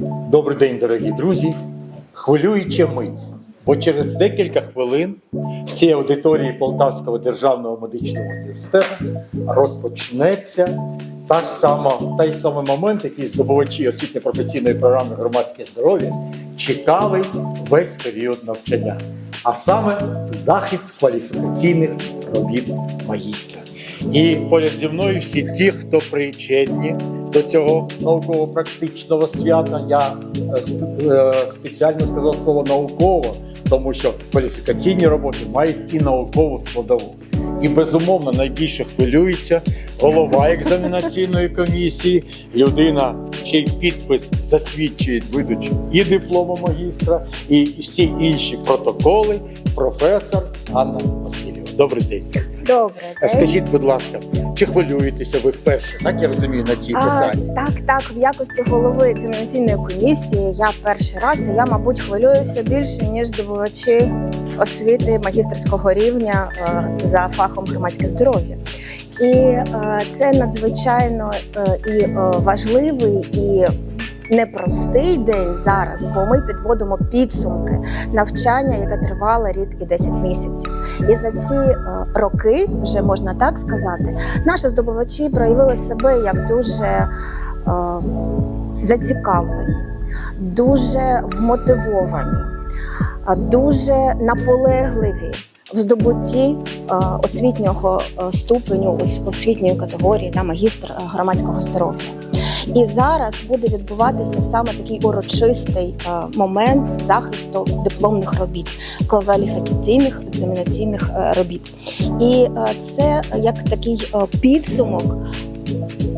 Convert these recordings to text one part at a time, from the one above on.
Добрий день, дорогі друзі. Хвилююча мить. Бо через декілька хвилин в цій аудиторії Полтавського державного медичного університету розпочнеться та ж сама, той самий момент, який здобувачі освітньо-професійної програми громадське здоров'я чекали весь період навчання, а саме захист кваліфікаційних робіт магістра. І поряд зі мною всі ті, хто причетні до цього науково-практичного свята. Я е, е, спеціально сказав слово науково, тому що кваліфікаційні роботи мають і наукову складову. І безумовно найбільше хвилюється голова екзаменаційної комісії, людина, чий підпис засвідчує видачу і диплому магістра, і всі інші протоколи, професор Анна Васильєва. Добрий день. Добре, А Скажіть, будь ласка, чи хвилюєтеся ви вперше? Так я розумію на цій посаді. так, так, в якості голови екзаменаційної комісії я перший раз, і я, мабуть, хвилююся більше, ніж здобувачі освіти магістерського рівня е, за фахом громадське здоров'я. І е, це надзвичайно е, і е, важливий і. Непростий день зараз, бо ми підводимо підсумки навчання, яке тривало рік і 10 місяців. І за ці е, роки, вже можна так сказати, наші здобувачі проявили себе як дуже е, зацікавлені, дуже вмотивовані, е, дуже наполегливі в здобутті е, освітнього ступеню, освітньої категорії та магістр громадського здоров'я. І зараз буде відбуватися саме такий урочистий е, момент захисту дипломних робіт, кваліфікаційних екзаменаційних е, робіт. І е, це як такий підсумок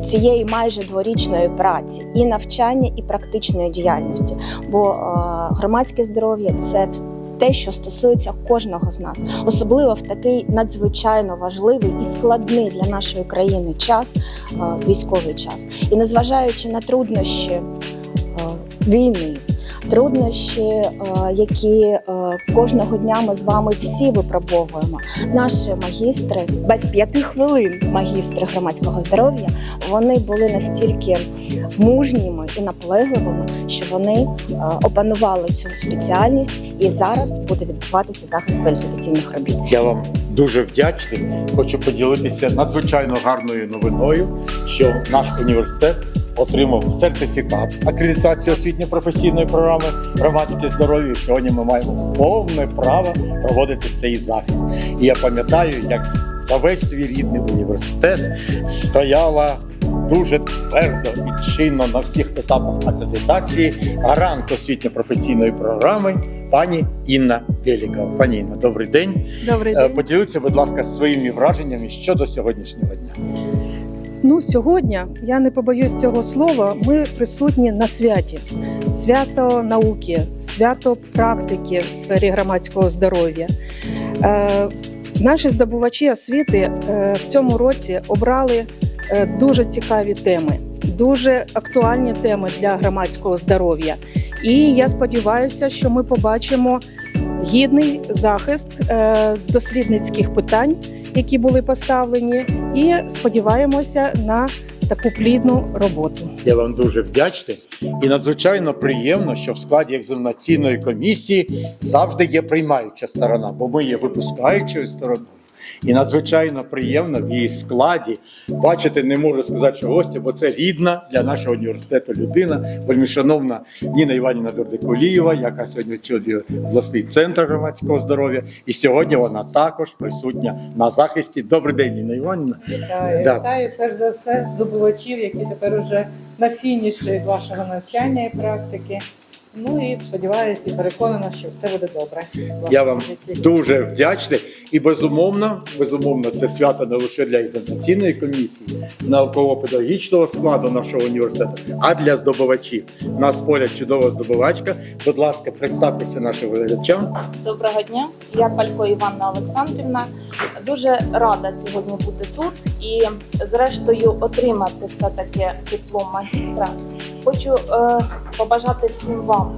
цієї майже дворічної праці і навчання, і практичної діяльності. Бо е, громадське здоров'я це те, що стосується кожного з нас, особливо в такий надзвичайно важливий і складний для нашої країни час, е, військовий час. І незважаючи на труднощі е, війни, труднощі, е, які е, кожного дня ми з вами всі випробовуємо. Наші магістри без п'яти хвилин магістри громадського здоров'я вони були настільки мужніми і наполегливими, що вони е, опанували цю спеціальність, і зараз буде відбуватися захист кваліфікаційних робіт. Я вам дуже вдячний. Хочу поділитися надзвичайно гарною новиною, що наш університет отримав сертифікат з акредитації освітньо-професійної програми громадське здоров'я. Сьогодні ми маємо повне право проводити цей захист. І я пам'ятаю, як за весь свій рідний університет стояла. Дуже твердо і чинно на всіх етапах акредитації гарант освітньо-професійної програми пані Інна Велікова. Пані Інна, добрий день. Добрий Е, день. Поділіться, будь ласка, своїми враженнями щодо сьогоднішнього дня. Ну сьогодні я не побоюсь цього слова. Ми присутні на святі, свято науки, свято практики в сфері громадського здоров'я. Е, наші здобувачі освіти е, в цьому році обрали е, дуже цікаві теми, дуже актуальні теми для громадського здоров'я. І я сподіваюся, що ми побачимо гідний захист е, дослідницьких питань, які були поставлені, і сподіваємося на таку плідну роботу. Я вам дуже вдячний і надзвичайно приємно, що в складі екзаменаційної комісії завжди є приймаюча сторона, бо ми є випускаючою стороною. І надзвичайно приємно в її складі бачити, не можу сказати, що гостя, бо це рідна для нашого університету людина, вельми шановна Ніна Іванівна Дордикулієва, яка сьогодні очолює обласний центр громадського здоров'я. І сьогодні вона також присутня на захисті. Добрий день, Ніна Іванівна. Вітаю, Да. вітаю перш за все здобувачів, які тепер уже на фініші вашого навчання і практики. Ну і сподіваюся і переконана, що все буде добре. Я вам житті. дуже вдячний. І безумовно, безумовно, це свято не лише для екзаменаційної комісії, науково-педагогічного складу нашого університету, а для здобувачів. У нас поряд чудова здобувачка. Будь ласка, представтеся нашим глядачам. Доброго дня, я Палько Іванна Олександрівна. Дуже рада сьогодні бути тут і, зрештою, отримати все-таки диплом магістра. Хочу е, побажати всім вам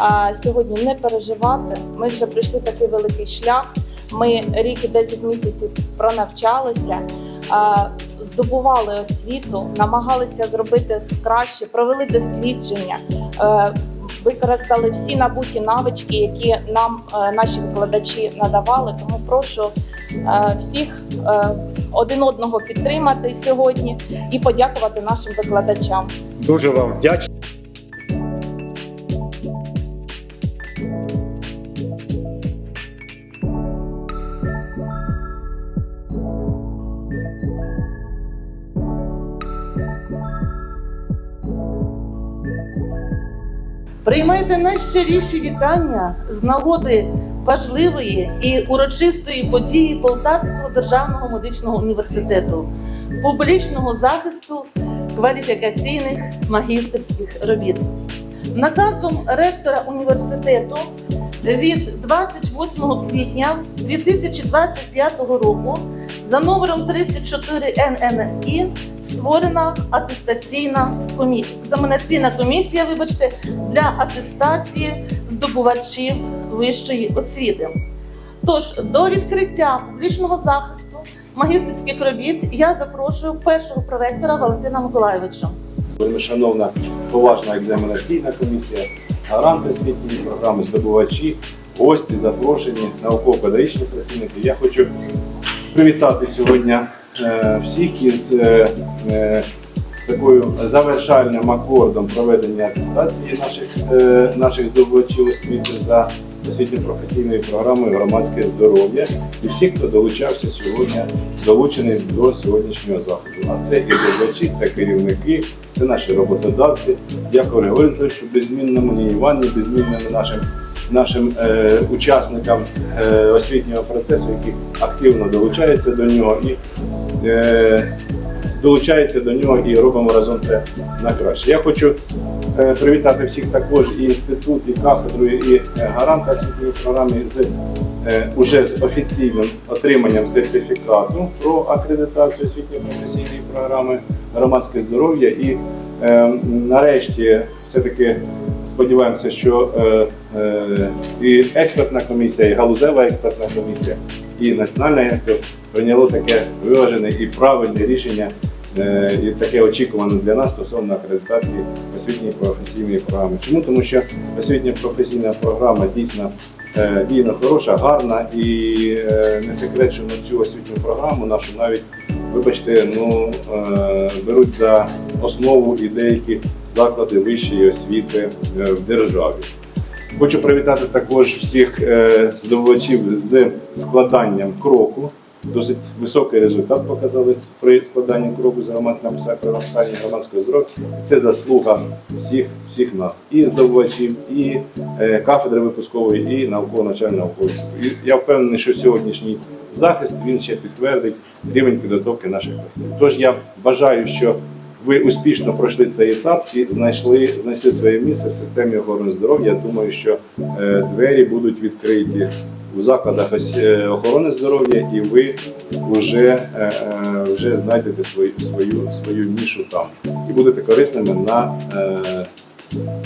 е, сьогодні не переживати. Ми вже пройшли такий великий шлях. Ми рік і 10 місяців пронавчалися. Е, здобували освіту, намагалися зробити краще, провели дослідження, е, використали всі набуті навички, які нам е, наші викладачі надавали. Тому прошу всіх е, один одного підтримати сьогодні і подякувати нашим викладачам. Дуже вам вдячний. Приймайте найщиріші вітання з нагоди важливої і урочистої події Полтавського державного медичного університету, публічного захисту кваліфікаційних магістерських робіт. Наказом ректора університету від 28 квітня 2025 року за номером 34 ННІ створена атестаційна комісія, екзаменаційна комісія, вибачте, для атестації здобувачів вищої освіти. Тож до відкриття публічного захисту магістерських робіт я запрошую першого проректора Валентина Миколайовича. Шановна поважна екзаменаційна комісія, гаранти освітньої програми, здобувачі, гості, запрошені, науково-педагогічні працівники. Я хочу привітати сьогодні е, всіх із е, е, такою завершальним акордом проведення атестації наших, наших здобувачів освіти за освітньо-професійною програмою громадське здоров'я і всіх, хто долучався сьогодні, долучений до сьогоднішнього заходу. А це і здобувачі, це керівники, це наші роботодавці. Дякую Григорію Анатолійовичу, безмінному ні Івані, безмінному нашим, нашим е, учасникам е, освітнього процесу, які активно долучаються до нього і е, долучаються до нього і робимо разом це на краще. Я хочу е, привітати всіх також і інститут, і кафедру, і е, гаранта освітньої програми з е, уже з офіційним отриманням сертифікату про акредитацію освітньої професійної програми громадське здоров'я. І нарешті все-таки сподіваємося, що і експертна комісія, і галузева експертна комісія, і національне агентство прийняло таке виважене і правильне рішення. Е, І таке очікуване для нас стосовно акредитації освітньої професійної програми. Чому? Тому що освітня професійна програма дійсно е, дійсно хороша, гарна і е, не секрет, що на цю освітню програму нашу навіть, вибачте, ну беруть за основу і деякі заклади вищої освіти в державі. Хочу привітати також всіх здобувачів з складанням кроку. Досить високий результат показали при складанні кроку з громадським написанні громадського здоров'я. Це заслуга всіх, всіх нас, і здобувачів, і е, кафедри випускової, і науково-навчального. І я впевнений, що сьогоднішній захист він ще підтвердить рівень підготовки наших фахівців. Тож я бажаю, що ви успішно пройшли цей етап і знайшли, знайшли своє місце в системі охорони здоров'я. Я думаю, що е, двері будуть відкриті у закладах е, охорони здоров'я, і ви вже, е, е, вже знайдете свою, свою, свою нішу там і будете корисними на,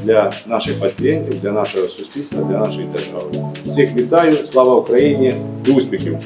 для наших пацієнтів, для нашого суспільства, для нашої держави. Всіх вітаю, слава Україні до успіхів!